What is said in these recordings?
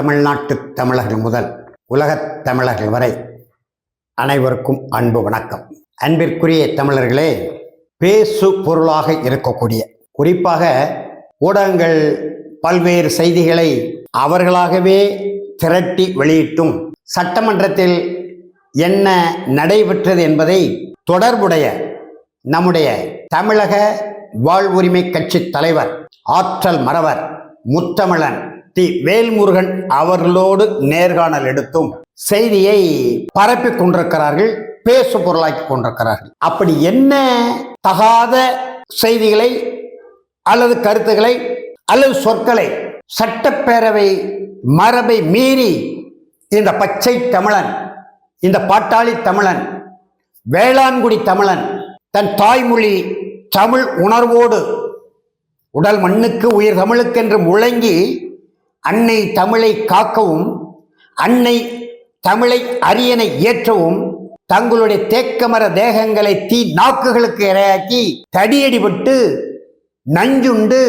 தமிழ்நாட்டு தமிழர்கள் முதல் உலகத் தமிழர்கள் வரை அனைவருக்கும் அன்பு வணக்கம். அன்பிற்குரிய தமிழர்களே பேசு பொருளாக இருக்கக்கூடிய குறிப்பாக ஊடகங்கள் பல்வேறு செய்திகளை அவர்களாகவே திரட்டி வெளியிட்டும் சட்டமன்றத்தில் என்ன நடைபெற்றது என்பதை தொடர்புடைய நம்முடைய தமிழக வாழ்வுரிமை கட்சி தலைவர் ஆற்றல் மறவர் முத்தமிழன் தி வேல்முருகன் அவர்களோடு நேர்காணல் எடுத்தும் செய்தியை பரப்பிக் கொண்டிருக்கிறார்கள் பேசு பொருளாக்கி கொண்டிருக்கிறார்கள். அப்படி என்ன தகாத செய்திகளை அல்லது கருத்துக்களை அல்லது சொற்களை சட்டப்பேரவை மரபை மீறி இந்த பச்சை தமிழன் இந்த பாட்டாளி தமிழன் வேளாண்குடி தமிழன் தன் தாய்மொழி தமிழ் உணர்வோடு உடல் மண்ணுக்கு உயிர் தமிழுக்கென்று முழங்கி அன்னை தமிழை காக்கவும் அன்னை தமிழை அரியணை ஏற்றவும் தங்களுடைய தேக்கமர தேகங்களை தீ நாக்குகளுக்கு இரையாக்கி தடியடிபட்டு நஞ்சுண்டு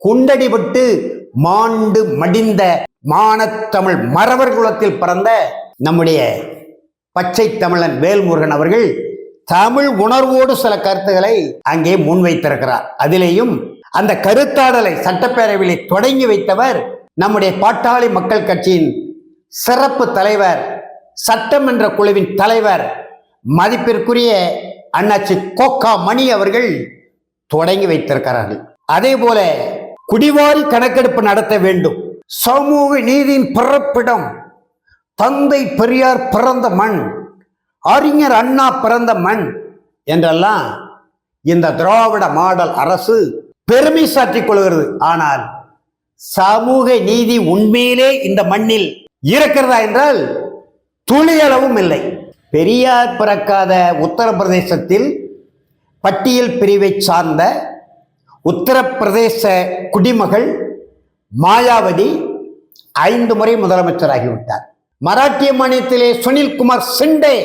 குண்டடிபட்டு மாண்டு மடிந்த மானத்தமிழ் மறவர் குலத்தில் பிறந்த நம்முடைய பச்சை தமிழன் வேல்முருகன் அவர்கள் தமிழ் உணர்வோடு சில கருத்துக்களை அங்கே முன்வைத்திருக்கிறார். அதிலேயும் அந்த கருத்தாடலை சட்டப்பேரவையில் தொடங்கி வைத்தவர் நம்முடைய பாட்டாளி மக்கள் கட்சியின் சிறப்பு தலைவர் சட்டமன்ற குழுவின் தலைவர் மதிப்பிற்குரிய அண்ணாச்சி கோக்கா மணி அவர்கள் தொடங்கி வைத்திருக்கிறார்கள். அதே போல குடிவாரி கணக்கெடுப்பு நடத்த வேண்டும். சமூக நீதியின் பிறப்பிடம் தந்தை பெரியார் பிறந்த மண் அறிஞர் அண்ணா பிறந்த மண் என்றெல்லாம் இந்த திராவிட மாடல் அரசு பெருமை சாற்றிக் கொள்கிறது. ஆனால் சமூக நீதி உண்மையிலே இந்த மண்ணில் இருக்கிறதா என்றால் துளியளவும் இல்லை. பெரியார் பிறக்காத உத்தரப்பிரதேசத்தில் பட்டியல் பிரிவை சார்ந்த உத்தரப்பிரதேச குடிமகள் மாயாவதி ஐந்து முறை முதலமைச்சராகிவிட்டார். மராட்டிய மாநிலத்திலே சுனில்குமார் சிண்டே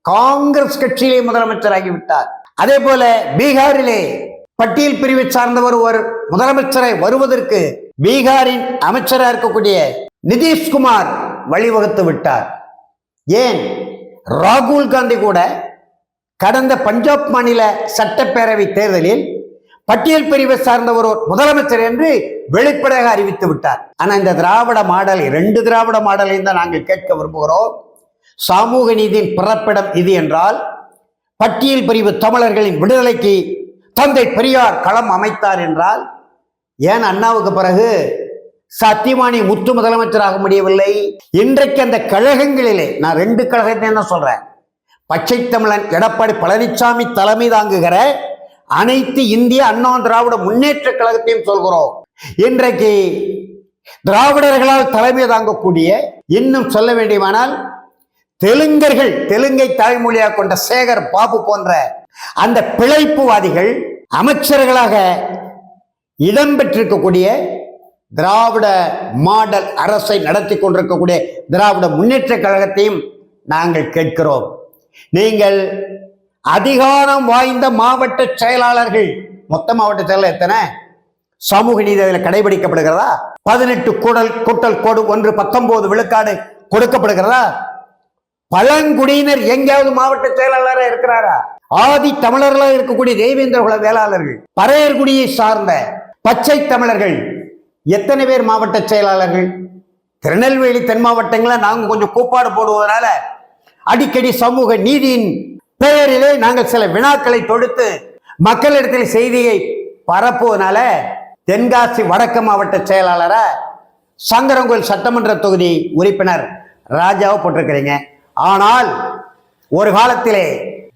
காங்கிரஸ் கட்சியிலே முதலமைச்சராகிவிட்டார். அதே போல பீகாரிலே பட்டியல் பிரிவை சார்ந்தவர் ஒரு முதலமைச்சரை வருவதற்கு பீகாரின் அமைச்சராக இருக்கக்கூடிய நிதிஷ்குமார் வழிவகுத்து விட்டார். ஏன்? ராகுல் காந்தி கூட கடந்த பஞ்சாப் மாநில சட்டப்பேரவை தேர்தலில் பட்டியல் பிரிவை சார்ந்த ஒரு முதலமைச்சர் என்று வெளிப்படையாக அறிவித்து விட்டார். ஆனால் இந்த திராவிட மாடல் ரெண்டு திராவிட மாடலையும் தான் நாங்கள் கேட்க விரும்புகிறோம். சமூக நீதியின் பிறப்பிடம் இது என்றால் பட்டியல் பிரிவு தமிழர்களின் விடுதலைக்கு தந்தை பெரியார் களம் அமைத்தார் என்றால் ஏன் அண்ணாவுக்கு பிறகு சத்தியவாணி முத்து முதலமைச்சராக முடியவில்லை? இன்றைக்கு அந்த கழகங்களிலே நான் ரெண்டு கழகத்தை தான் சொல்றேன். பச்சை தமிழன் எடப்பாடி பழனிசாமி தலைமை தாங்குகிற அனைத்து இந்திய அண்ணா திராவிட முன்னேற்ற கழகத்தையும் சொல்கிறோம். இன்றைக்கு திராவிடர்களால் தலைமை தாங்கக்கூடிய இன்னும் சொல்ல வேண்டியமானால் தெலுங்கர்கள் தெலுங்கை தாய்மொழியாக கொண்ட சேகர் பாபு போன்ற அந்த பிழைப்புவாதிகள் அமைச்சர்களாக இடம்பெற்றிருக்கக்கூடிய திராவிட மாடல் அரசை நடத்தி கொண்டிருக்கக்கூடிய திராவிட முன்னேற்ற கழகத்தையும் நாங்கள் கேட்கிறோம். நீங்கள் அதிகாரம் வாய்ந்த மாவட்ட செயலாளர்கள் மொத்த மாவட்ட செயலாளர் எத்தனை? சமூக நீதி அதில் கடைபிடிக்கப்படுகிறதா? பதினெட்டு கூடல் கூட்டல் கோடு ஒன்று பத்தொன்பது விழுக்காடு கொடுக்கப்படுகிறதா? பழங்குடியினர் எங்கேயாவது மாவட்ட செயலாளராக இருக்கிறாரா? ஆதி தமிழர்களாக இருக்கக்கூடிய தேவேந்திர குல வேளாளர்கள் பறையர்குடியை சார்ந்த பச்சை தமிழர்கள் எத்தனை பேர் மாவட்ட செயலாளர்கள்? திருநெல்வேலி தென் மாவட்டங்களில் நாங்கள் கொஞ்சம் கூப்பாடு போடுவதனால அடிக்கடி சமூக நீதியின் பெயரிலே நாங்கள் சில வினாக்களை தொடுத்து மக்களிடத்தில் செய்தியை பரப்புவதனால தென்காசி வடக்கு மாவட்ட செயலாளராக சங்கரங்கோயில் சட்டமன்ற தொகுதி உறுப்பினர் ராஜாவை போட்டிருக்கிறீங்க. ஆனால் ஒரு காலத்திலே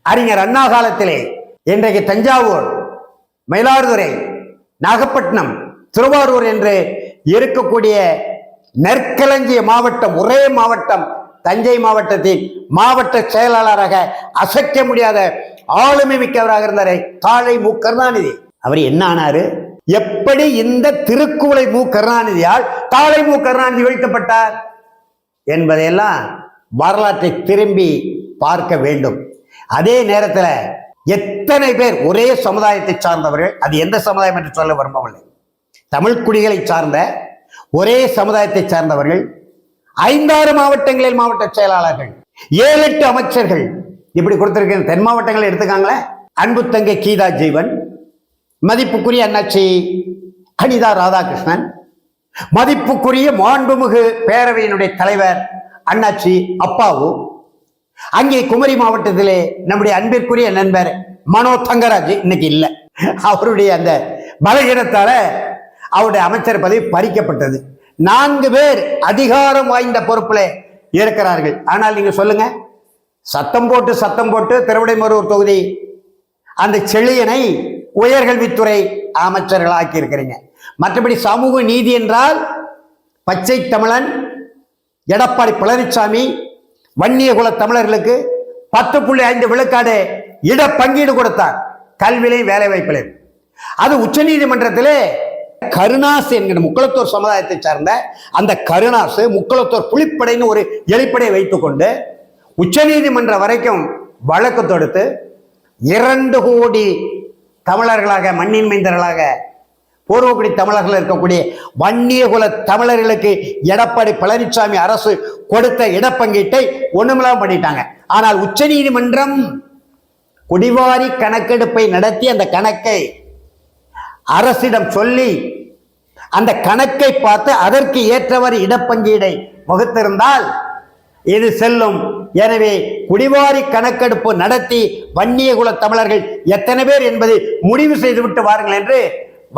அறிஞர் அண்ணா காலத்திலே இன்றைக்கு தஞ்சாவூர் மயிலாடுதுறை நாகப்பட்டினம் திருவாரூர் என்று இருக்கக்கூடிய நெற்களஞ்சிய மாவட்டம் ஒரே மாவட்டம் தஞ்சை மாவட்டத்தின் மாவட்ட செயலாளராக அசைக்க முடியாத ஆளுமை மிக்கவராக இருந்தாரே தாழை மு. கருணாநிதி. அவர் என்ன ஆனாரு? எப்படி இந்த திருக்குவளை மு. கருணாநிதியால் தாழை மு. கருணாநிதி வீழ்த்தப்பட்டார் என்பதையெல்லாம் வரலாற்றை திரும்பி பார்க்க வேண்டும். அதே நேரத்தில் எத்தனை பேர் ஒரே சமுதாயத்தை சார்ந்தவர்கள் அது எந்த சமுதாயம் என்று சொல்ல விரும்பவில்லை. தமிழ் குடிகளை சார்ந்த ஒரே சமுதாயத்தை சார்ந்தவர்கள் ஐந்தாறு மாவட்டங்களில் மாவட்ட செயலாளர்கள் ஏழு எட்டு அமைச்சர்கள். இப்படி கொடுத்திருக்கிற தென் மாவட்டங்களை எடுத்துக்காங்களே. அன்பு தங்கை கீதா ஜீவன் மதிப்புக்குரிய அண்ணாச்சி அனிதா ராதாகிருஷ்ணன் மதிப்புக்குரிய மாண்புமிகு பேரவையினுடைய தலைவர் அண்ணாச்சி அப்பாவு அங்கே குமரி மாவட்டத்திலே நம்முடைய அன்பிற்குரிய நண்பர் மனோ தங்கராஜ் இன்னைக்கு இல்லை. அவருடைய அந்த பலகீனத்தால அவருடைய அமைச்சர் பதவி பறிக்கப்பட்டது. நான்கு பேர் அதிகாரம் வாய்ந்த பொறுப்புல இருக்கிறார்கள். ஆனால் நீங்க சொல்லுங்க. சத்தம் போட்டு சத்தம் போட்டு திருவிடைமருவூர் தொகுதி அந்த செழியனை உயர்கல்வித்துறை அமைச்சர்கள் ஆக்கியிருக்கிறீங்க மற்றபடி சமூக நீதி என்றால் பச்சை தமிழன் எடப்பாடி பழனிசாமி வன்னியகுல தமிழர்களுக்கு பத்து புள்ளி ஐந்து விழுக்காடு இட பங்கீடு கொடுத்தார். கல்வியிலையும் வேலை வாய்ப்பிலையும் அது உச்சநீதிமன்றத்திலே கருணாஸ் என்கிற முக்களத்தோர் சமுதாயத்தை சார்ந்த அந்த கருணாசு முக்களத்தோர் புலிப்படைன்னு ஒரு எலிப்படையை வைத்துக்கொண்டு உச்சநீதிமன்றம் வரைக்கும் வழக்கு தொடுத்து இரண்டு கோடி தமிழர்களாக மண்ணின் மைந்தர்களாக பூர்வக்குடி தமிழர்கள் இருக்கக்கூடிய வன்னியகுல தமிழர்களுக்கு எடப்பாடி பழனிசாமி அரசு கொடுத்த இடப்பங்கீட்டை ஒண்ணுமில்லாம பண்ணிட்டாங்க. ஆனால் உச்ச நீதிமன்றம் குடிவாரி கணக்கெடுப்பை நடத்தி அந்த கணக்கை அரசிடம் சொல்லி அந்த கணக்கை பார்த்து அதற்கு ஏற்றவாறு இடப்பங்கீடை வகுத்திருந்தால் இது செல்லும். எனவே குடிவாரி கணக்கெடுப்பு நடத்தி வன்னியகுல தமிழர்கள் எத்தனை பேர் என்பதை முடிவு செய்துவிட்டு வாருங்கள் என்று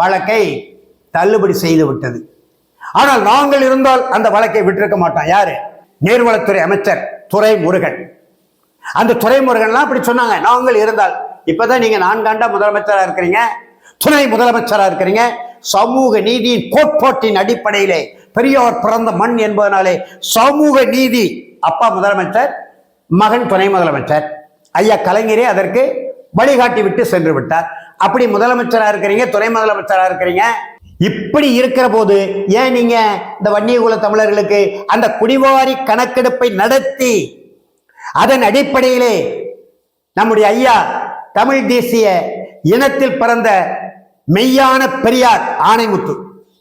வழக்கை தள்ளுபடி செய்து விட்டது. ஆனால் நாங்கள் இருந்தால் அந்த வழக்கை விட்டிருக்க மாட்டோம். யாரு? நீர்வளத்துறை அமைச்சர் துரை முருகன் அந்த துறைமுருகன்லாம் அப்படி சொன்னாங்க. நாங்கள் இருந்தால். இப்பதான் நீங்க நான்காண்டா முதலமைச்சரா இருக்கிறீங்க. துணை முதலமைச்சரா இருக்கிறீங்க. சமூக நீதியின் கோட்பாட்டின் அடிப்படையிலே பெரியவர் பிறந்த மண் என்பதனாலே சமூக நீதி. அப்பா முதலமைச்சர் மகன் துணை முதலமைச்சர். ஐயா கலைஞரே அதற்கு வழிகாட்டி விட்டு சென்று விட்டார் அப்படி முதலமைச்சரா இருக்கிறீங்க துணை முதலமைச்சரா இருக்கிறீங்க. இப்படி இருக்கிற போது ஏன் நீங்க இந்த வன்னியகுல தமிழர்களுக்கு அந்த குடிவாரி கணக்கெடுப்பை நடத்தி அதன் அடிப்படையிலே நம்முடைய ஐயா தமிழ் தேசிய இனத்தில் பிறந்த மெய்யான பெரியார் ஆணைமுத்து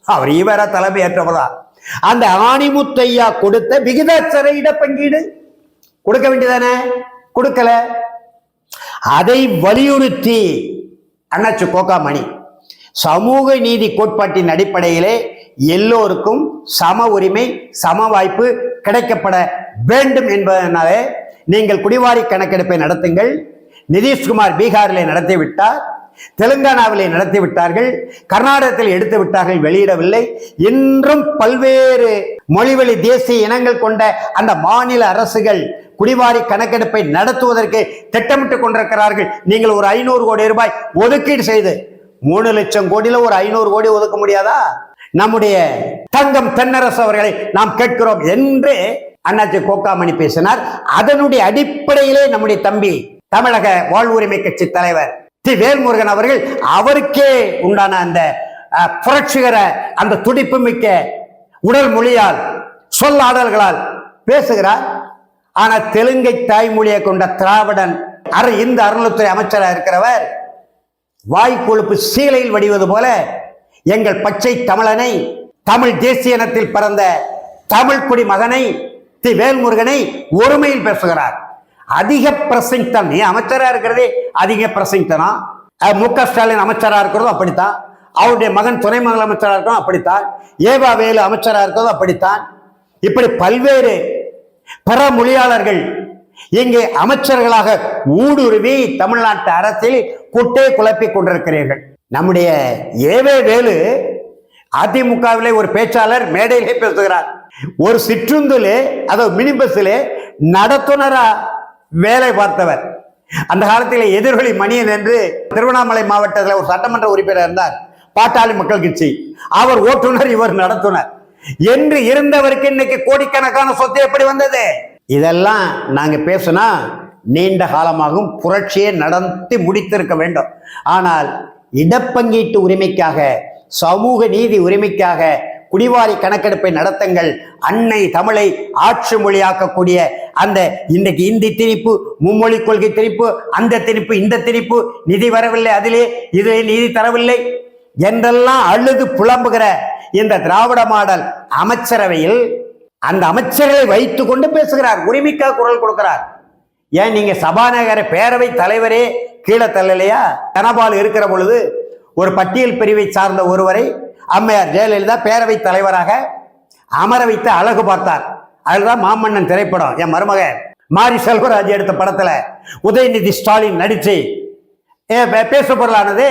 அவர் இவர தலைமை ஏற்றவரா அந்த ஆணிமுத்து ஐயா கொடுத்த விகிதாச்சர இடப்பங்கீடு கொடுக்க வேண்டியதானே? கொடுக்கல. அதை வலியுறுத்தி அண்ணாச்சி கோகாமணி சமூக நீதி கோட்பாட்டின் அடிப்படையிலே எல்லோருக்கும் சம உரிமை சம வாய்ப்பு கிடைக்கப்பட வேண்டும் என்பதனாலே நீங்கள் குடிவாரி கணக்கெடுப்பை நடத்துங்கள். நிதிஷ்குமார் பீகாரிலே நடத்திவிட்டார். தெலுங்கானாவிலே நடத்தி விட்டார்கள் கர்நாடகத்தில் எடுத்து விட்டார்கள் வெளியிடவில்லை. இன்றும் பல்வேறு மொழிவழி தேசிய இனங்கள் கொண்ட அந்த மாநில அரசுகள் குடிவாரி கணக்கெடுப்பை நடத்துவதற்கு திட்டமிட்டுக் கொண்டிருக்கிறார்கள். நீங்கள் ஒரு ஐநூறு கோடி ரூபாய் ஒதுக்கீடு செய்து மூணு லட்சம் கோடியில ஒரு ஐநூறு கோடி ஒதுக்க முடியாதா? நம்முடைய தங்கம் தென்னரசு அவர்களை நாம் கேட்கிறோம் என்று அண்ணாச்சி கோக்காமணி பேசினார். அதனுடைய அடிப்படையிலே நம்முடைய தம்பி தமிழக வாழ்வுரிமை கட்சி தலைவர் தி. வேல்முருகன் அவர்கள் அவருக்கே உண்டான அந்த புரட்சிகர அந்த துடிப்பு மிக்க உடல் மொழியால் சொல்லாடல்களால் பேசுகிறார். ஆனா தெலுங்கை தாய்மொழியை கொண்ட திராவிடன் அரு இந்த அருள்துறை அமைச்சராக இருக்கிறவர் வாய் கொழுப்பு சீலையில் வடிவது போல எங்கள் பச்சை தமிழனை தமிழ் தேசிய இனத்தில் பிறந்த தமிழ் குடி மகனை தி வேல்முருகனை ஒருமையில் பேசுகிறார். அதிக பிரசங்கம் நீ அமைச்சராக இருக்கிறதே அதிக பிரசங்கனா மு க ஸ்டாலின் அமைச்சராக இருக்கிறதும் அப்படித்தான். அவருடைய மகன் துணை அமைச்சராக இருக்கிறதும் அப்படித்தான். ஏவா வேலு அமைச்சராக இருக்கிறதும் அப்படித்தான். இப்படி பல்வேறு பிற மொழியாளர்கள் இங்கே அமைச்சர்களாக ஊடுருவி தமிழ்நாட்டு அரசில் குட்டை குழப்பி கொண்டிருக்கிறீர்கள். நம்முடைய ஏவே வேலு அதிமுகவிலே ஒரு பேச்சாளர் மேடையிலே பேசுகிறார். ஒரு சிற்றுந்திலே அதாவது மினி பஸ்ஸிலே நடத்துனரா வேலை பார்த்தவர். அந்த காலத்தில் எதிர்வழி மணியன் என்று திருவண்ணாமலை மாவட்டத்தில் ஒரு சட்டமன்ற உறுப்பினர் இருந்தார். பாட்டாளி மக்கள் கட்சி. அவர் ஓட்டுநர் இவர் நடத்துனர். என்று இருந்தவருக்கு இன்னைக்கு கோடிக்கணக்கான சொத்து எப்படி வந்தது? இதெல்லாம் நாங்க பேசினா நீண்ட காலமாகும் புரட்சியை நடத்தி முடித்திருக்க வேண்டும். ஆனால் இடப்பங்கீட்டு உரிமைக்காக சமூக நீதி உரிமைக்காக குடிவாரி கணக்கெடுப்பை நடத்துங்கள் அன்னை தமிழை ஆட்சி மொழியாக்கக்கூடிய அந்த இன்றைக்கு இந்தி திணிப்பு மும்மொழி கொள்கை திணிப்பு அந்த திணிப்பு இந்த திணிப்பு நிதி வரவில்லை அதிலே இதிலே நிதி தரவில்லை. என்றெல்லாம் அழுது புலம்புகிற இந்த திராவிட மாடல் அமைச்சரவையில் அந்த அமைச்சர்களை வைத்து கொண்டு பேசுகிறார். உரிமைக்காக குரல் கொடுக்கிறார். ஏன் நீங்க சபாநாயகர் பேரவை தலைவரே கீழே தள்ளலையா? தனபால் இருக்கிற பொழுது ஒரு பட்டியல் பிரிவை சார்ந்த ஒருவரை அம்மையார் ஜெயலலிதா பேரவை தலைவராக அமர வைத்து அழகு பார்த்தார். அதுதான் மாமன்னன் திரைப்படம். என் மருமக மாரி செல்வராஜ் எடுத்த படத்துல உதயநிதி ஸ்டாலின் நடிச்சு ஏ, பே- பேசு பொருளானது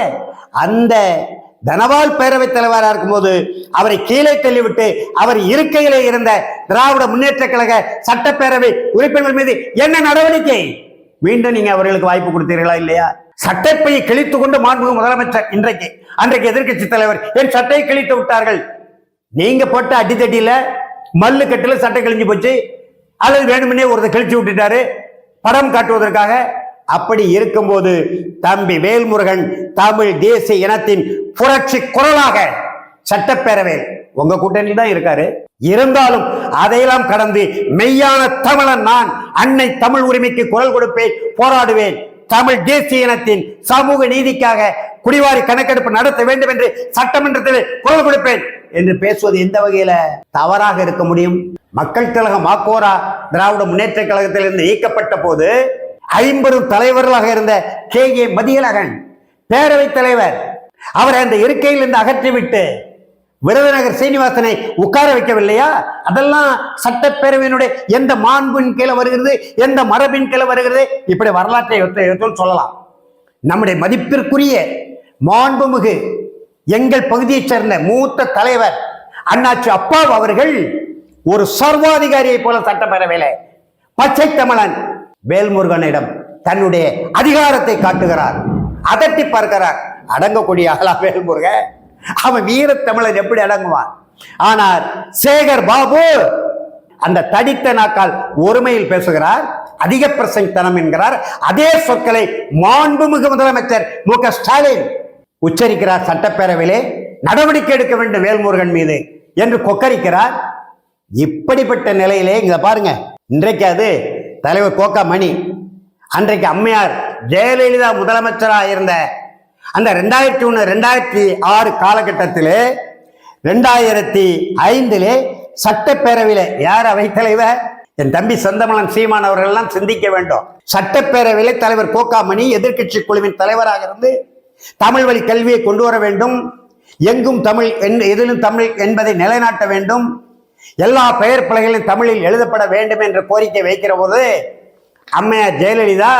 அந்த தனபால் பேரவைத் தலைவராக இருக்கும்போது அவரை கீழே தள்ளிவிட்டு அவர் இருக்கையிலே இருந்த திராவிட முன்னேற்ற கழக சட்டப்பேரவை உறுப்பினர்கள் மீது என்ன நடவடிக்கை? மீண்டும் நீங்க அவர்களுக்கு வாய்ப்பு கொடுத்தீர்களா இல்லையா? சட்டப்பையை கிழித்து கொண்டு மாண்புமிகு முதலமைச்சர் இன்றைக்கு அன்றைக்கு எதிர்க்கட்சி தலைவர் என் சட்டையை கிழித்து விட்டார்கள்? நீங்க போட்ட அடித்தடியில மல்லு கட்டில சட்டை கிழிஞ்சு போச்சு. அல்லது வேணுமுன்னே ஒருத்தர் கிழிச்சு விட்டுட்டாரு. படம் காட்டுவதற்காக அப்படி இருக்கும்போது தம்பி வேல்முருகன் தமிழ் தேசிய இனத்தின் புரட்சி குரலாக சட்டப்பேரவையில் உங்க கூட்டணி தான் இருக்காரு. இருந்தாலும் அதையெல்லாம் கடந்து மெய்யான தமிழன் நான் அன்னை தமிழ் உரிமைக்கு குரல் கொடுப்பேன் போராடுவேன். தமிழ் தேசிய இனத்தின் சமூக நீதிக்காக குடிவாரி கணக்கெடுப்பு நடத்த வேண்டும் என்று சட்டமன்றத்தில் குரல் கொடுப்பேன் என்று பேசுவது எந்த வகையில தவறாக இருக்க முடியும்? மக்கள் கழகம் மாக்கோரா திராவிட முன்னேற்ற கழகத்திலிருந்து நீக்கப்பட்ட போது ஐம்பெரும் தலைவர்களாக இருந்த கே. ஏ. மதியழகன் பேரவைத் தலைவர். அவரை அந்த இருக்கையில் இருந்து அகற்றிவிட்டு விருதுநகர் சீனிவாசனை உட்கார வைக்கவில்லையா? அதெல்லாம் சட்டப்பேரவையினுடைய எந்த மாண்பின் கீழே வருகிறது எந்த மரபின் கீழே வருகிறது? இப்படி வரலாற்றை சொல்லலாம். நம்முடைய மதிப்பிற்குரிய மாண்புமிகு எங்கள் பகுதியைச் சேர்ந்த மூத்த தலைவர் அண்ணாச்சி அப்பாவு அவர்கள் ஒரு சர்வாதிகாரியை போல சட்டப்பேரவையில் பச்சை தமிழன் வேல்முருகனிடம் தன்னுடைய அதிகாரத்தை காட்டுகிறார். அதட்டி பார்க்கிறார். அடங்கக்கூடிய ஆளா வேல்முருகன்? அவன் வீரத்தமிழன் எப்படி அடங்குவான்? ஆனால் சேகர் பாபு அந்த தடித்த நாக்கால் ஒருமையில் பேசுகிறார். அதிக பிரசங்கத்தனம் என்கிறார். அதே சொற்களை மாண்புமிகு முதலமைச்சர் மு க ஸ்டாலின் உச்சரிக்கிறார் சட்டப்பேரவையிலே. நடவடிக்கை எடுக்க வேண்டும் வேல்முருகன் மீது என்று கொக்கரிக்கிறார். இப்படிப்பட்ட நிலையிலே இங்க பாருங்க இன்றைக்கு அது தலைவர் கோக்கா மணி. அன்றைக்கு அம்மையார் ஜெயலலிதா முதலமைச்சராக இருந்த அந்த ரெண்டாயிரத்தி ஒன்று ரெண்டாயிரத்தி ஆறு காலகட்டத்தில் ரெண்டாயிரத்தி ஐந்திலே சட்டப்பேரவையில் யார் அவைத்தலைவர் என் தம்பி சொந்தமலன் சீமான் அவர்கள்லாம் எல்லாம் சிந்திக்க வேண்டும். சட்டப்பேரவையிலே தலைவர் கோக்காமணி எதிர்க்கட்சி குழுவின் தலைவராக இருந்து தமிழ் வழி கல்வியை கொண்டு வர வேண்டும். எங்கும் தமிழ் என்- எதிலும் தமிழ் என்பதை நிலைநாட்ட வேண்டும். எல்லா பெயர் பலகைகளும் தமிழில் எழுதப்பட வேண்டும் என்ற கோரிக்கை வைக்கிற போது அம்மையார் ஜெயலலிதா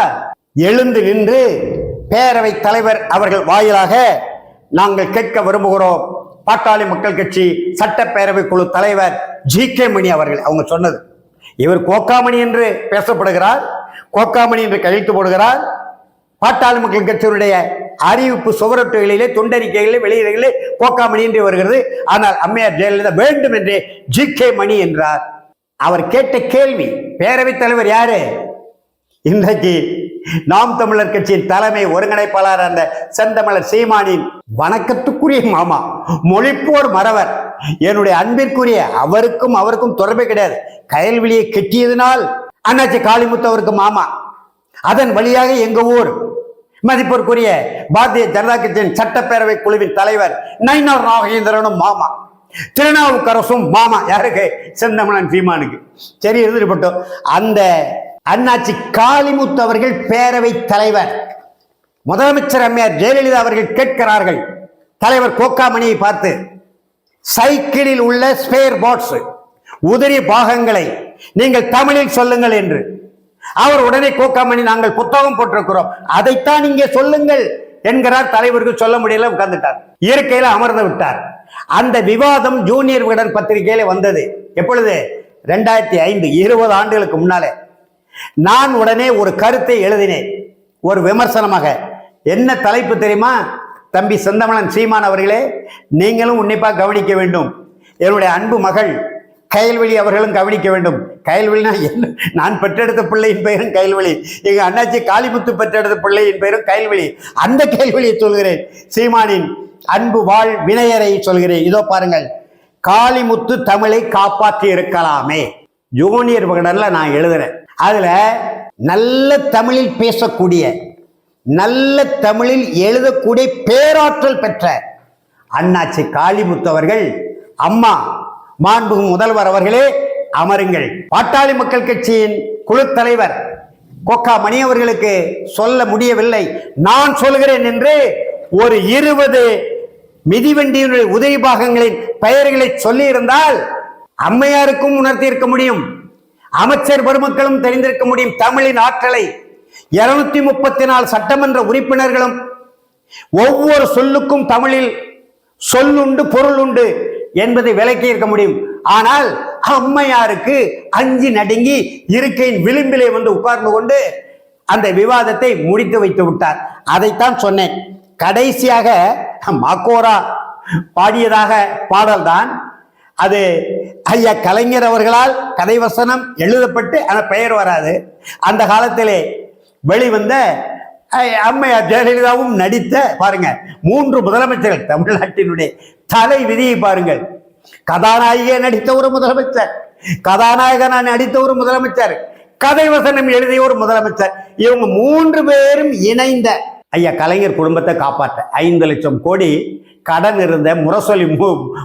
எழுந்து நின்று பேரவை தலைவர் அவர்கள் வாயிலாக நாங்கள் கேட்க விரும்புகிறோம். பாட்டாளி மக்கள் கட்சி சட்டப்பேரவை குழு தலைவர் ஜி கே மணி அவர்கள் அவங்க சொன்னது. இவர் கோக்காமணி என்று பேசப்படுகிறார் கோக்காமணி என்று கழித்து போடுகிறார். பாட்டாளி மக்கள் கட்சியினுடைய அறிவிப்பு சுவரொட்டுகளிலே தொண்டறிக்கைகளிலே வெளியீடுகளிலே கோக்காமணி என்று வருகிறது. ஆனால் அம்மையார் ஜெயலலிதா வேண்டும் என்றே ஜி கே மணி என்றார். அவர் கேட்ட கேள்வி பேரவைத் தலைவர் யாரு? இன்றைக்கு நாம் தமிழர் கட்சியின் தலைமை ஒருங்கிணைப்பாளர் அந்த செந்தமிழர் சீமானின் வணக்கத்துக்குரிய மாமா மொழிப்போர் மறவர். என்னுடைய அன்பிற்குரிய அவருக்கும் அவருக்கும் தொடர்பே கிடையாது. கயல்வெளியை கெட்டியதினால் அண்ணாச்சி காளிமுத்து அவருக்கு மாமா. அதன் வழியாக எங்க ஊர் மதிப்பிற்குரிய பாரதிய ஜனதா கட்சியின் சட்டப்பேரவை குழுவின் தலைவர் நயினார் நாகேந்திரனும் மாமா. திருநாவுக்கரசும் மாமா. யாருக்கு? செந்தமிழன் சீமானுக்கு. சரி இருந்துட்டு அந்த அண்ணாச்சி காளிமுத்து அவர்கள் பேரவை தலைவர். முதலமைச்சர் அம்மையார் ஜெயலலிதா அவர்கள் கேட்கிறார்கள். தலைவர் கோக்காமணியை பார்த்து சைக்கிளில் உள்ள ஸ்பேர் பாட்ஸ் உதிரி பாகங்களை நீங்கள் தமிழில் சொல்லுங்கள் என்று. அவர் உடனே கோக்காமணி நாங்கள் புத்தகம் போட்டிருக்கிறோம். அதைத்தான் இங்கே சொல்லுங்கள் என்கிறார். தலைவருக்கு சொல்ல முடியல உட்கார்ந்துட்டார். இயற்கையில் அமர்ந்து விட்டார். அந்த விவாதம் ஜூனியர் விகடன் பத்திரிகையில வந்தது. எப்பொழுது? ரெண்டாயிரத்தி ஐந்து இருபது ஆண்டுகளுக்கு முன்னாலே. நான் உடனே ஒரு கருத்தை எழுதினேன். ஒரு விமர்சனமாக. என்ன தலைப்பு தெரியுமா? தம்பி செந்தமலன் சீமான் அவர்களே நீங்களும் உன்னிப்பாக கவனிக்க வேண்டும். என்னுடைய அன்பு மகள் கயல்வெளி அவர்களும் கவனிக்க வேண்டும். கயல்வெளினா என்ன? நான் பெற்றெடுத்த பிள்ளையின் பெயரும் கயல்வெளி. எங்கள் அண்ணாச்சி காளிமுத்து பெற்றெடுத்த பிள்ளையின் பெயரும் கயல்வெளி. அந்த கயல்வெளியை சொல்கிறேன். சீமானின் அன்பு வாழ் வினையரை சொல்கிறேன். இதோ பாருங்கள். காளிமுத்து தமிழை காப்பாற்றி இருக்கலாமே. ஜூனியர் விகடன்ல நான் எழுதுறேன். அதில் நல்ல தமிழில் பேசக்கூடிய நல்ல தமிழில் எழுதக்கூடிய பேராற்றல் பெற்ற அண்ணாச்சி காளிமுத்து அவர்கள் அம்மா மாண்புகு முதல்வர் அவர்களே அமருங்கள். பாட்டாளி மக்கள் கட்சியின் குழு தலைவர் கொக்கா மணி அவர்களுக்கு சொல்ல முடியவில்லை. நான் சொல்கிறேன் என்று ஒரு இருபது மிதிவண்டியினுடைய உதவி பாகங்களின் பெயர்களை சொல்லியிருந்தால் அம்மையாருக்கும் உணர்த்தி இருக்க முடியும். அமைச்சர் பெருமக்களும் தெரிந்திருக்க முடியும். தமிழின் ஆற்றலை இருநூத்தி முப்பத்தி நாலு சட்டமன்ற உறுப்பினர்களும் ஒவ்வொரு சொல்லுக்கும் தமிழில் சொல்லுண்டு பொருள் உண்டு என்பதை விளக்கி இருக்க முடியும். ஆனால் அம்மையாருக்கு அஞ்சு நடுங்கி இருக்கையின் விளிம்பிலே வந்து உட்கார்ந்து கொண்டு அந்த விவாதத்தை முடித்து வைத்து விட்டார். அதைத்தான் சொன்னேன். கடைசியாக மாக்கோரா பாடியதாக பாடல்தான் அது. ஐயா கலைஞர் அவர்களால் கதைவசனம் எழுதப்பட்டு அந்த பெயர் வராது. அந்த காலத்திலே வெளிவந்த அம்மையார் ஜெயலலிதாவும் நடித்த பாருங்க மூன்று முதலமைச்சர்கள் தமிழ்நாட்டினுடைய தலை விதியை பாருங்கள். கதாநாயகியை நடித்த ஒரு முதலமைச்சர் கதாநாயகனா நடித்த ஒரு முதலமைச்சர் கதை வசனம் எழுதிய ஒரு முதலமைச்சர் இவங்க மூன்று பேரும் இணைந்த ஐயா கலைஞர் குடும்பத்தை காப்பாற்ற ஐந்து லட்சம் கோடி கடன் இருந்த முரசொலி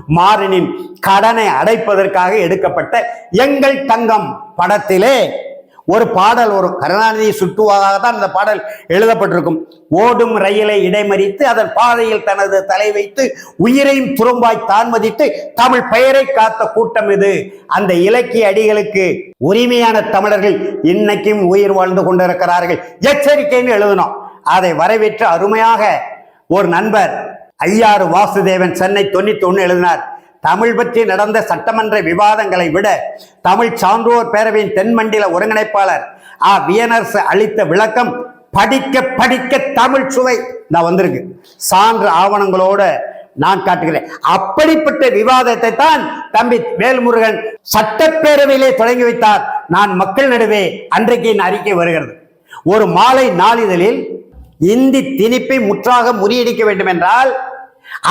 மாறனின் கடனை அடைப்பதற்காக எடுக்கப்பட்ட எங்கள் தங்கம் படத்திலே ஒரு பாடல் வரும் கருணாநிதி சுட்டுவாக தான் அந்த பாடல் எழுதப்பட்டிருக்கும். ஓடும் ரயிலை இடைமறித்து அதன் பாதையில் தனது தலை வைத்து உயிரையும் துரும்பாய் தான் மதித்து தமிழ் பெயரை காத்த கூட்டம் இது. அந்த இலக்கிய அடிகளுக்கு உரிமையான தமிழர்கள் இன்னைக்கும் உயிர் வாழ்ந்து கொண்டிருக்கிறார்கள். எச்சரிக்கைன்னு எழுதணும். அதை வரவேற்று அருமையாக ஒரு நண்பர் ஐயாறு வாசுதேவன் சென்னை தொண்ணூத்தி ஒன்று எழுதினார். தமிழ் பற்றி நடந்த சட்டமன்ற விவாதங்களை விட தமிழ் சான்றோர் பேரவையின் தென்மண்டல ஒருங்கிணைப்பாளர் ஆ. வியனர்ஸ் அளித்த விளக்கம் படிக்க படிக்க தமிழ் சுவை. நான் வந்திருக்கு. சான்று ஆவணங்களோட நான் காட்டுகிறேன். அப்படிப்பட்ட விவாதத்தை தான் தம்பி வேல்முருகன் சட்டப்பேரவையிலே தொடங்கி வைத்தார். நான் மக்கள் நடுவே அன்றைக்கு என் அறிக்கை வருகிறது. ஒரு மாலை நாளிதழில் இந்தி திணிப்பை முற்றாக முறியடிக்க வேண்டும் என்றால்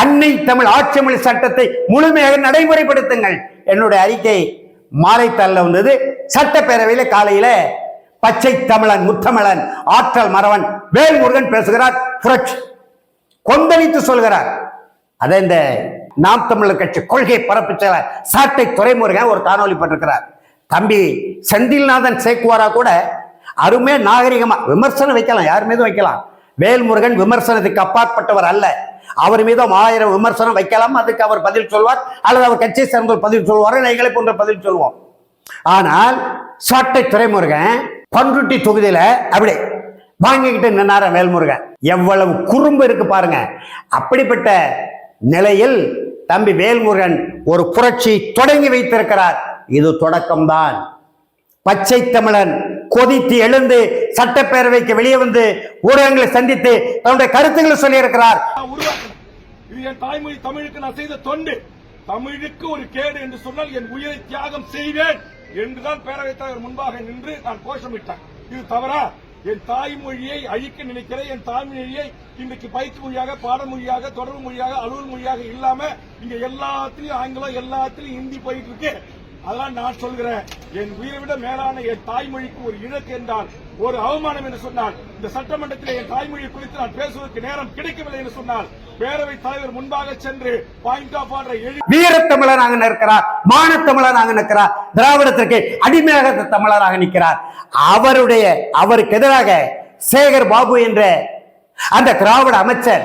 அன்னை தமிழ் ஆட்சிமொழி சட்டத்தை முழுமையாக நடைமுறைப்படுத்துங்கள். என்னுடைய அறிக்கை மாலை தள்ள வந்தது. சட்டப்பேரவையில் காலையில பச்சை தமிழன் முத்தமிழன் ஆற்றல் மறவன் வேல்முருகன் பேசுகிறார். புரட்சி. கொந்தளித்து சொல்கிறார். அதை இந்த நாம் தமிழர் கட்சி கொள்கை பரப்பு செயலர் சாட்டை துறைமுருகன் ஒரு காணொலி பண்ணிருக்கிறார் தம்பி செந்தில்நாதன் சேக்குவாரா கூட அருமையா நாகரிகமா விமர்சனம் வைக்கலாம் யார் மீதும் வைக்கலாம். வேல்முருகன் விமர்சனத்துக்கு அப்பாற்பட்டவர் அல்ல. அவர் மீதும் ஆயிரம் விமர்சனம் வைக்கலாம் அதுக்கு அவர் பதில் சொல்வார் அல்லது அவர் கட்சியை சேர்ந்தவர் பதில் சொல்வார் எங்களை போன்ற பதில் சொல்வோம். ஆனால் சாட்டை துறைமுருகன் பன்ருட்டி தொகுதியில அப்படி வாங்கிக்கிட்டு நின்னார வேல்முருகன். எவ்வளவு குறும்பு இருக்கு பாருங்க. அப்படிப்பட்ட நிலையில் தம்பி வேல்முருகன் ஒரு புரட்சி தொடங்கி வைத்திருக்கிறார். இது தொடக்கம்தான். பச்சை தமிழன் கொதித்து எழுந்து சட்டப்பேரவைக்கு வெளியே வந்து ஊடகங்களை சந்தித்து தன்னுடைய கருத்துக்களை சொல்லி இருக்கிறார் இது என் தாய்மொழி தமிழுக்கு நான் செய்த தொண்டு. தமிழுக்கு ஒரு கேடு என்று சொன்னால் என் உயிரை தியாகம் செய்வேன் என்றுதான் பேரவைத் தலைவர் முன்பாக நின்று நான் கோஷமிட்டேன் இது தவறா? என் தாய்மொழியை அழிக்க நினைக்கிற என் தாய்மொழியை இன்றைக்கு பயிற்சி மொழியாக பாடமொழியாக தொடர்பு மொழியாக அலுவல் மொழியாக இல்லாம இங்க எல்லாத்துலயும் ஆங்கிலம் எல்லாத்துலயும் ஹிந்தி போயிட்டு இருக்கு. அதெல்லாம் நான் சொல்கிறேன். என் உயிரை விட மேலான என் தாய்மொழிக்கு ஒரு இழக்கு என்றால் ஒரு அவமானம் என்று சொன்னால் இந்த சட்டமன்றத்தில் என் தாய்மொழி குறித்து நான் பேசுவதற்கு நேரம் கிடைக்கவில்லை என்று சொன்னால் பேரவைத் தலைவர் முன்பாக சென்று பாயிண்ட் ஆஃப் ஆர்டர் எழுதி வீரத்தமிழராக நிற்கிறார் மானத்தமிழராக நிற்கிறார் திராவிடத்திற்கு அடிமையாக தமிழராக நிற்கிறார். அவருடைய அவருக்கு எதிராக சேகர் பாபு என்ற அந்த திராவிட அமைச்சர்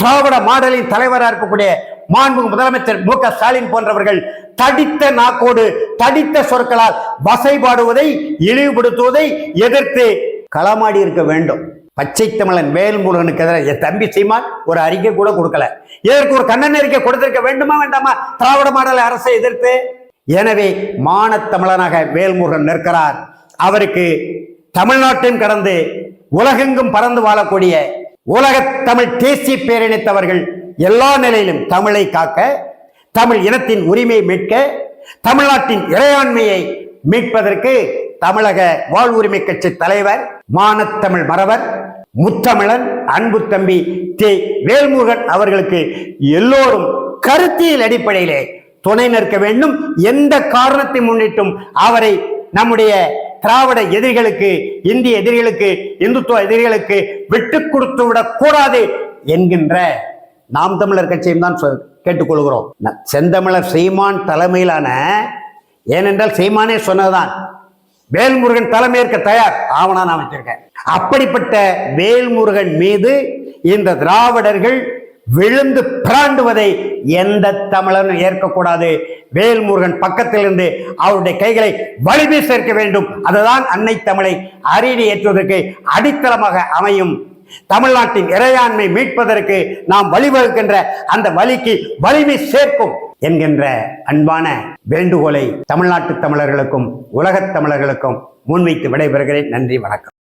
திராவிட மாடலின் தலைவராக இருக்கக்கூடிய மாண்பு முதலமைச்சர் மு க ஸ்டாலின் போன்றவர்கள் தடித்த நாக்கோடு தடித்த சொற்களால் வசைபாடுவதை இழிவுபடுத்துவதை எதிர்த்து களமாடி இருக்க வேண்டும். பச்சை தமிழன் வேல்முருகனுக்கு எதிராக. என் தம்பி சீமான் ஒரு அறிக்கை கூட கொடுக்கல. இதற்கு ஒரு கண்ணன் அறிக்கை கொடுத்திருக்க வேண்டுமா வேண்டாமா? திராவிட மாடல் அரசை எதிர்த்து. எனவே மானத்தமிழனாக வேல்முருகன் நிற்கிறார். அவருக்கு தமிழ்நாட்டையும் கடந்து உலகெங்கும் பறந்து வாழக்கூடிய உலக தமிழ் தேசிய பேரிணைத்தவர்கள் எல்லா நிலையிலும் தமிழை காக்க தமிழ் இனத்தின் உரிமையை மீட்க தமிழ்நாட்டின் இறையாண்மையை மீட்பதற்கு தமிழக வாழ்வுரிமை கட்சி தலைவர் மானத்தமிழ் மறவர் முத்தமிழன் அன்பு தம்பி தே. வேல்முருகன் அவர்களுக்கு எல்லோரும் கருத்தியல் அடிப்படையிலே துணை நிற்க வேண்டும். எந்த காரணத்தை முன்னிட்டும் அவரை நம்முடைய திராவிட எதிரிகளுக்கு இந்திய எதிரிகளுக்கு இந்துத்துவ எதிரிகளுக்கு விட்டு கொடுத்து விடக்கூடாது என்கின்ற நாம் தமிழர் கட்சியும் தான் சொ- கேட்டுக்கொள்கிறோம். செந்தமிழர் சீமான் தலைமையிலான ஏனென்றால் சீமானே சொன்னதுதான் வேல்முருகன் தலைமையேற்க தயார் ஆவணா நான் வச்சிருக்கேன். அப்படிப்பட்ட வேல்முருகன் மீது இந்த திராவிடர்கள் விழுந்து பிராண்டுவதை எந்த தமிழனும் ஏற்கக்கூடாது. வேல்முருகன் பக்கத்திலிருந்து அவருடைய கைகளை வலிமை சேர்க்க வேண்டும். அதுதான் அன்னை தமிழை அரியணை ஏற்றுவதற்கு அடித்தளமாக அமையும். தமிழ்நாட்டின் இறையாண்மை மீட்பதற்கு நாம் வழிவகுக்கின்ற அந்த வழிக்கு வலிமை சேர்க்கும் என்கின்ற அன்பான வேண்டுகோளை தமிழ்நாட்டு தமிழர்களுக்கும் உலகத் தமிழர்களுக்கும் முன்வைத்து விடைபெறுகிறேன். நன்றி வணக்கம்.